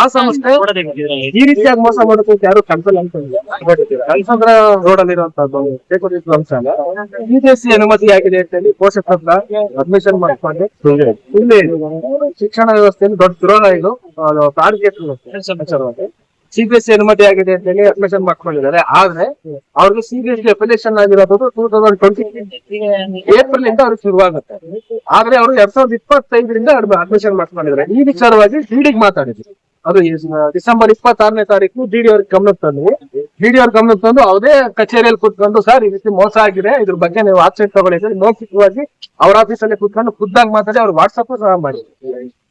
ಆ ಸಂಸ್ಥೆ ಈ ರೀತಿಯಾಗಿ ಮೋಸ ಮಾಡೋದಕ್ಕೆ ಯಾರು ಕನ್ಸಲ್ ಅಂತ ಕನ್ಸಂದ್ರ ರೋಡ್ ಅಲ್ಲಿರುವಂತದ್ದು ಚೇತರಿಸಿದ ಅಂಶ ಅಲ್ಲ. ಸಿ ಅನುಮತಿ ಆಗಿದೆ ಅಂತ ಹೇಳಿ ಪೋಷಕ ಹತ್ರ ಅಡ್ಮಿಷನ್ ಮಾಡ್ಕೊಂಡು ಇಲ್ಲಿ ಶಿಕ್ಷಣ ವ್ಯವಸ್ಥೆಯಲ್ಲಿ ದೊಡ್ಡ ದ್ರೋಹ ಇದು. ಟಾರ್ಗೆಟ್ ಸಿಬಿಎಸ್ಸಿ ಅನುಮತಿ ಆಗಿದೆ ಅಂತ ಹೇಳಿ ಅಡ್ಮಿಷನ್ ಮಾಡ್ಕೊಂಡಿದ್ದಾರೆ ಆದ್ರೆ ಅವ್ರಿಗೆ ಸಿಬಿಎಸ್ಸಿ ಅಫಿಲಿಯೇಷನ್ ಆಗಿರೋದು ಟೂ ತೌಸಂಡ್ ಟ್ವೆಂಟಿ ಏಪ್ರಿಲ್ ಇಂದ ಅವ್ರಿಗೆ ಶುರುವಾಗುತ್ತೆ. ಆದ್ರೆ ಅವರು ಎರಡ್ ಸಾವಿರದ ಇಪ್ಪತ್ತೈದರಿಂದ ಅಡ್ಮಿಷನ್ ಮಾಡ್ಕೊಂಡಿದ್ದಾರೆ ಈ ವಿಚಾರವಾಗಿ ಡಿಡಿಗೆ ಮಾತಾಡಿದ್ರು. ಅದು ಡಿಸೆಂಬರ್ ಇಪ್ಪತ್ತಾರನೇ ತಾರೀಕು ಡಿಡಿ ಅವ್ರಿಗೆ ಗಮನಕ್ಕೆ ತಂದ್ವಿ. ಡಿಡಿ ಅವ್ರ ಗಮನಕ್ಕೆ ತಂದು ಅವದೇ ಕಚೇರಿಯಲ್ಲಿ ಕುತ್ಕೊಂಡು, ಸರ್, ಈ ರೀತಿ ಮೋಸ ಆಗಿದೆ, ಇದ್ರ ಬಗ್ಗೆ ನೀವು ಆಕ್ಷನ್ ತಗೊಳ್ಳಿ ಮೌಖಿಕವಾಗಿ ಅವ್ರ ಆಫೀಸಲ್ಲಿ ಕುತ್ಕೊಂಡು ಖುದ್ದಾಗಿ ಮಾತಾಡಿ ಅವ್ರ ವಾಟ್ಸಪ್ ಸಹ ಮಾಡಿ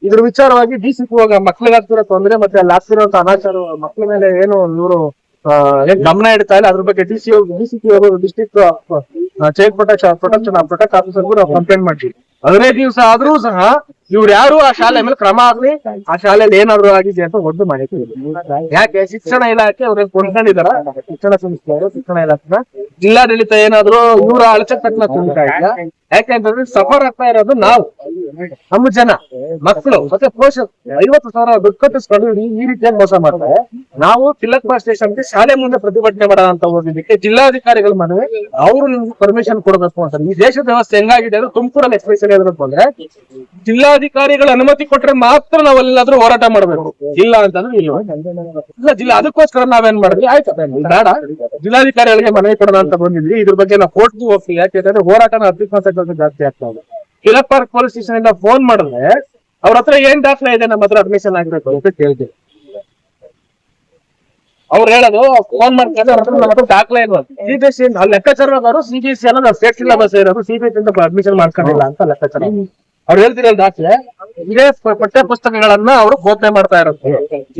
ಇದ್ರ ವಿಚಾರವಾಗಿ ಡಿ ಸಿ ಹೋಗ ಮಕ್ಳಿಗೆ ಆಗ್ತಿರೋ ತೊಂದ್ರೆ ಮತ್ತೆ ಅಲ್ಲಿ ಆಗ್ತಿರೋಂತ ಅನಾಚಾರ ಮಕ್ಳ ಮೇಲೆ ಏನು ಇವರು ಗಮನ ಇಡ್ತಾ ಇಲ್ಲ, ಅದ್ರ ಬಗ್ಗೆ D C D C district child protection protection protect officer ಕೂಡ ಕಂಪ್ಲೇಂಟ್ ಮಾಡ್ತೀವಿ. ಅದೇ ದಿವಸ ಆದ್ರೂ ಸಹ ಇವ್ರು ಯಾರು ಆ ಶಾಲೆ ಮೇಲೆ ಕ್ರಮ ಆಗ್ಲಿ, ಆ ಶಾಲೆಯಲ್ಲಿ ಏನಾದ್ರು ಆಗಿದೆ ಅಂತ ಒಂದು ಮಾಹಿತಿ. ಯಾಕೆ? ಶಿಕ್ಷಣ ಇಲಾಖೆ ಅವ್ರಿಗೆ ಕೊಂಡ್ಕೊಂಡಿದಾರ. ಶಿಕ್ಷಣ ಸಂಸ್ಥೆಯವರು ಶಿಕ್ಷಣ ಇಲಾಖೆ ಜಿಲ್ಲಾಡಳಿತ ಏನಾದ್ರು ಇವರ ಅಳಚಕ್ ತಕ್ಕ ತುಂಬ್ತಾ ಇಲ್ಲ ಯಾಕೆಂತಂದ್ರೆ ಸಫರ್ ಆಗ್ತಾ ಇರೋದು ನಾವು. ನಮ್ಮ ಜನ, ಮಕ್ಕಳು, ಮತ್ತೆ ಪೋಷಕರು. ಐವತ್ತು ಸಾವಿರ ದುಡ್ಡು ಕಟ್ಟಿಸ್ಕೊಂಡು ಈ ರೀತಿಯಾಗಿ ಮೋಸ ಮಾಡ್ತಾರೆ. ನಾವು ತಿಲಕ್ ಬಸ್ ಸ್ಟೇಷನ್ ಶಾಲೆ ಮುಂದೆ ಪ್ರತಿಭಟನೆ ಮಾಡೋದಂತ ಅಂತ ಹೋಗಿದ್ದಕ್ಕೆ ಜಿಲ್ಲಾಧಿಕಾರಿಗಳ ಮನವಿ ಅವರು ನಿಮ್ಗೆ ಪರ್ಮಿಷನ್ ಕೊಡಬೇಕು ಅಂತ. ಈ ದೇಶದ ವ್ಯವಸ್ಥೆ ಹೆಂಗಾಗಿದೆ ಅಂದ್ರೆ ತುಮಕೂರಲ್ಲಿ ಎಕ್ಸ್ಪ್ರೆಷನ್ ಹೇಳಬೇಕು ಅಂದ್ರೆ ಜಿಲ್ಲಾಧಿಕಾರಿಗಳ ಅನುಮತಿ ಕೊಟ್ರೆ ಮಾತ್ರ ನಾವು ಹೋರಾಟ ಮಾಡಬೇಕು. ಇಲ್ಲ ಅಂತಂದ್ರೆ ಇಲ್ಲ. ಇಲ್ಲ, ಜಿಲ್ಲಾ ಅದಕ್ಕೋಸ್ಕರ ನಾವೇನ್ ಮಾಡಿದ್ವಿ? ಆಯ್ತು. ಬೇಡ. ಜಿಲ್ಲಾಧಿಕಾರಿಗಳಿಗೆ ಮನವಿ ಕೊಡೋಣ ಅಂತ ಬಂದಿದ್ವಿ. ಇದ್ರ ಬಗ್ಗೆ ನಾವು ಕೋರ್ಟ್ಗೂ ಹೋಗ್ತೀವಿ. ಯಾಕೆಂದ್ರೆ ಹೋರಾಟನ ಹತ್ತಿರ ಜಾಸ್ತಿ ಆಗ್ತಾ ಇದೆ. ಪೊಲೀಸ್ ಸ್ಟೇಷನ್ ಇಂದ ಫೋನ್ ಮಾಡಿದ್ರೆ ಅವ್ರ ಹತ್ರ ಏನ್ ದಾಖಲೆ ಇದೆ? ನಮ್ಮ ಹತ್ರ ಅಡ್ಮಿಷನ್ ಆಗ್ಬೇಕು ಅಂತ ಕೇಳ್ತೀವಿ. ಅವ್ರು ಹೇಳೋದು ಫೋನ್ ಮಾಡ್ತಾರೆ ನಮ್ಮ ಹತ್ರ ದಾಖಲೆ ಇಲ್ವಾ ಸಿಬಿಎಸ್ಸಿ ಸಿ ಲೆಕ್ಕಾಚಾರವಾಗಿ ಸಿ ಸಿಬಿಎಸ್ಸಿ ಅನ್ನೋದು ಸ್ಟೇಟ್ ಸಿಲೆಬಸ್ ಇರೋದು. ಸಿಬಿಎಸ್ಸಿ ಅಂತ ಅಡ್ಮಿಷನ್ ಮಾಡ್ಕೊಂಡಿಲ್ಲ ಅಂತ ಲೆಕ್ಕಾಚಾರ. ಅವ್ರು ಹೇಳ್ತಿರಲ್ಲ ದಾಖಲೆ ಇದೇ ಪಠ್ಯ ಪುಸ್ತಕಗಳನ್ನ ಅವರು ಬೋಧನೆ ಮಾಡ್ತಾ ಇರೋದು.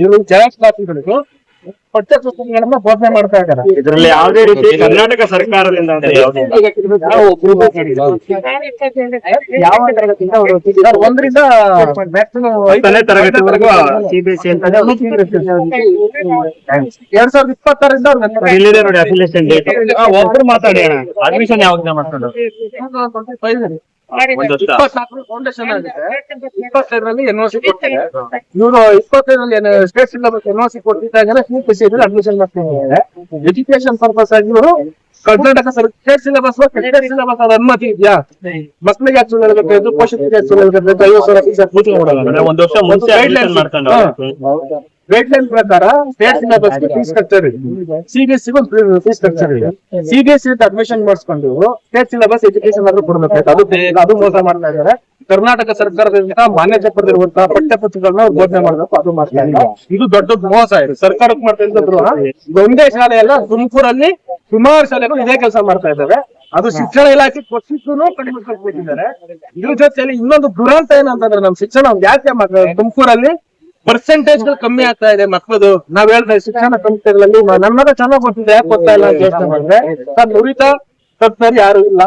ಇವರು ಜೆರಾಕ್ಸ್ ಕಾಪಿಗಳಿಗೂ ಪಠ್ಯ ಪುಸ್ತಕಗಳನ್ನ ಬೋಧನೆ ಮಾಡ್ತಾ ಇದ್ದಾರೆ. ಇದರಲ್ಲಿ ಯಾವುದೇ ರೀತಿ ಕರ್ನಾಟಕ ಸರ್ಕಾರದಿಂದ. ಯಾವ ತರಗತಿಯಿಂದ ಅವರು ಒಂದರಿಂದ maximum ತರಗತಿವರೆಗೂ ಸಿಬಿಎಸ್ಸಿ ಅಂತ ಎರಡ್ ಸಾವಿರದ ಇಪ್ಪತ್ತರಿಂದ ಇಲ್ಲಿದೆ ನೋಡಿ ಅಫಿಲಿಯೇಷನ್ ಡೇಟ್ ಒಬ್ರು ಮಾತಾಡಿ ಅಡ್ಮಿಷನ್ ಯಾವಾಗ ಮಾಡ್ಕೊಂಡು? ಫೌಂಡೇಶನ್ ಆಗಿದೆ. ಇಪ್ಪತ್ತೈದರಲ್ಲಿ ಎನ್ ಸಿ ಕೊಟ್ಟಿದೆ ಇವರು ಇಪ್ಪತ್ತೈದರಲ್ಲಿ ಸ್ಟೇಟ್ ಸಿಲೆಬಸ್ ಅಡ್ಮಿಷನ್ ಮಾಡ್ತಿದ್ದಾರೆ ಎಜುಕೇಶನ್ ಪರ್ಪಸ್ ಆಗಿ ಇವರು Karnataka state syllabus state syllabus ಅದ ಅನುಮತಿ ಇದೆಯಾ? ಮಕ್ಕಳಿಗೆ ಯಾಕೆ ಸುಳ್ಳು ಹೇಳ್ಬೇಕಾಯ್ತು ಪೋಷಕರಿಗೆ ಯಾಕೆ ಸುಳ್ಳು ಹೇಳ್ಬೇಕಾಯ್ತು ಐವತ್ತು ಸಾವಿರ ಫೀಸ್ ಕೂತ್ಕೊಂಡು ಅಂದ್ರೆ ವರ್ಷ ಮುಂಚೆ ಅಡ್ಮಿಷನ್ ಮಾಡ್ಕೊಂಡು ಗೈಡ್ ಲೈನ್ ಪ್ರಕಾರ ಸ್ಟೇಟ್ ಸಿಲೆಬಸ್ ಫೀಸ್ ಸ್ಟ್ರಕ್ಚರ್ ಇದೆ. ಸಿಬಿಎಸ್ಸಿ ಫೀಸ್ ಸ್ಟ್ರಕ್ಚರ್ ಇದೆ. ಸಿಬಿಎಸ್ಸಿ ಅಡ್ಮಿಷನ್ ಮಾಡಿಸ್ಕೊಂಡು ಸ್ಟೇಟ್ ಸಿಲೆಬಸ್ ಎಜುಕೇಶನ್ ಆದ್ರೂ ಕೊಡ್ಬೇಕಾಯ್ತು ಅದು ಅದು ಮೋಸ ಮಾಡ್ತಾ ಇದ್ದಾರೆ. ಕರ್ನಾಟಕ ಸರ್ಕಾರದಿಂದ ಮಾನ್ಯತೆ ಪಡೆದಿರುವಂತಹ ಪಠ್ಯ ಪುಸ್ತಕಗಳನ್ನ ಬೋಧನೆ ಮಾಡ್ಬೇಕು. ಅದು ಮಾಡ್ತಾ ಇಲ್ಲ ಇದು ದೊಡ್ಡ ಮೋಸ ಇದೆ. ಸರ್ಕಾರಕ್ಕೆ ಮಾಡ್ತಾ ಇದ್ದ ಒಂದೇ ಶಾಲೆಯಲ್ಲ ತುಮಕೂರಲ್ಲಿ ಸುಮಾರು ಶಾಲೆಗಳು ಇದೇ ಕೆಲಸ ಮಾಡ್ತಾ ಇದ್ದಾರೆ ಅದು ಶಿಕ್ಷಣ ಇಲಾಖೆ ಕೊಟ್ಟಿದ್ದು ಕಡಿಮೆ ಕೊಟ್ಟಿದ್ದಾರೆ. ಇದ್ರ ಜೊತೆಯಲ್ಲಿ ಇನ್ನೊಂದು ದುರಂತ ಏನಂತಂದ್ರೆ ನಮ್ ಶಿಕ್ಷಣ ಯಾಕೆ ಮಾಡ್ತಾರೆ ತುಮಕೂರಲ್ಲಿ ಪರ್ಸೆಂಟೇಜ್ಗಳು ಕಮ್ಮಿ ಆಗ್ತಾ ಇದೆ ಮಕ್ಕಳದು. ನಾವ್ ಇದ್ದೀವಿ ಶಿಕ್ಷಣ ಸಂಸ್ಥೆಗಳಲ್ಲಿ ನನ್ನ ನನ್ನದ ಚೆನ್ನಾಗ್ ಗೊತ್ತಿದೆ ಯಾಕೆ ಗೊತ್ತಾ ಇಲ್ಲ ಅಂತ ಯೋಚನೆ ಮಾಡಿದ್ರೆ ಸರ್ ನುರಿತ ಯಾರು ಇಲ್ಲ.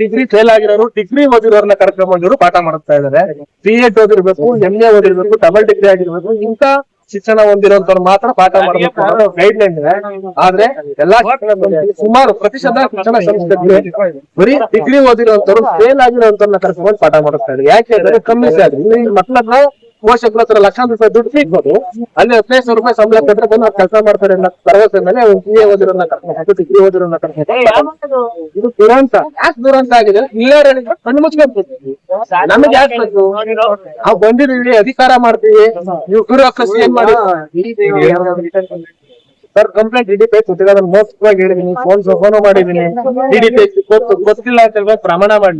ಡಿಗ್ರಿ ಫೇಲ್ ಆಗಿರೋರು ಡಿಗ್ರಿ ಓದಿರೋರ್ನ ಕರ್ಕೊಂಡ್ ಬಂದಿರು ಪಾಠ ಮಾಡ್ತಾ ಇದಾರೆ ಬಿ ಎಡ್ ಓದಿರ್ಬೇಕು ಎಂ ಎ ಓದಿರ್ಬೇಕು ಡಬಲ್ ಡಿಗ್ರಿ ಆಗಿರ್ಬೇಕು ಇಂತ ಶಿಕ್ಷಣ ಹೊಂದಿರೋಂಥವ್ರು ಮಾತ್ರ ಪಾಠ ಮಾಡಬೇಕು ಅನ್ನೋ ಗೈಡ್ ಲೈನ್ ಇದೆ. ಆದ್ರೆ ಎಲ್ಲಾ ಸುಮಾರು ಪ್ರತಿಶತ ಶಿಕ್ಷಣ ಸಂಸ್ಥೆಗಳು ಬರೀ ಡಿಗ್ರಿ ಓದಿರೋಂಥವ್ರು ಫೇಲ್ ಆಗಿರೋಂಥವ್ರನ್ನ ಕರ್ಕೊಂಡು ಪಾಠ ಮಾಡುತ್ತಾ ಇದ್ದಾರೆ. ಯಾಕೆ? ಕಮ್ಮಿ ಸಾಧ್ಯ. ಮಕ್ಕಳನ್ನ ಪೋಷಕರ ಹತ್ರ ಲಕ್ಷಾಂತರ ರೂಪಾಯಿ ದುಡ್ಡು ಸಿಗ್ಬೋದು ಅಲ್ಲಿ ಹದಿನೈದು ಸಾವಿರ ರೂಪಾಯಿ ಸಂಬಳ ಕೊಟ್ಟರೆ ಬಂದು ಕೆಲಸ ಮಾಡ್ತಾರೆ ಅನ್ನೋ ಭರವಸೆ ಮೇಲೆ ಬಿ ಎ ಓದಿರೋನ್ನ ಕರ್ಕೊಂಡು ಡಿಗ್ರಿ ಓದಿರೋನ್ನ ಕರ್ಕೊಂಡು ಇದು ದುರಂತ ಯಾಕೆ ದುರಂತ ಆಗಿದೆ ಇಲ್ಲೇ ಕಣ್ಣು ಮುಚ್ಕೊಂಡು ನಮಗೆ ಯಾಕೆ ಬೇಕು ನಾವು ಬಂದಿದೀವಿ ಅಧಿಕಾರ ಮಾಡ್ತೀವಿ ನೀವು ಬ್ಯೂರೋಕ್ರಸಿ ಏನ್ ಮಾಡಿ sir complaint D P I ಅದನ್ನ ಮೋಸ್ಟ್ ಮೋಸವಾಗಿ ಹೇಳಿದೀನಿ ಫೋನ್ ಫೋನ್ ಮಾಡಿದೀನಿ ಡಿ ಪೈ ಗೊತ್ತಿಲ್ಲ ಅಂತ ಹೇಳ್ಬೇಕು ಪ್ರಮಾಣ ಮಾಡಿ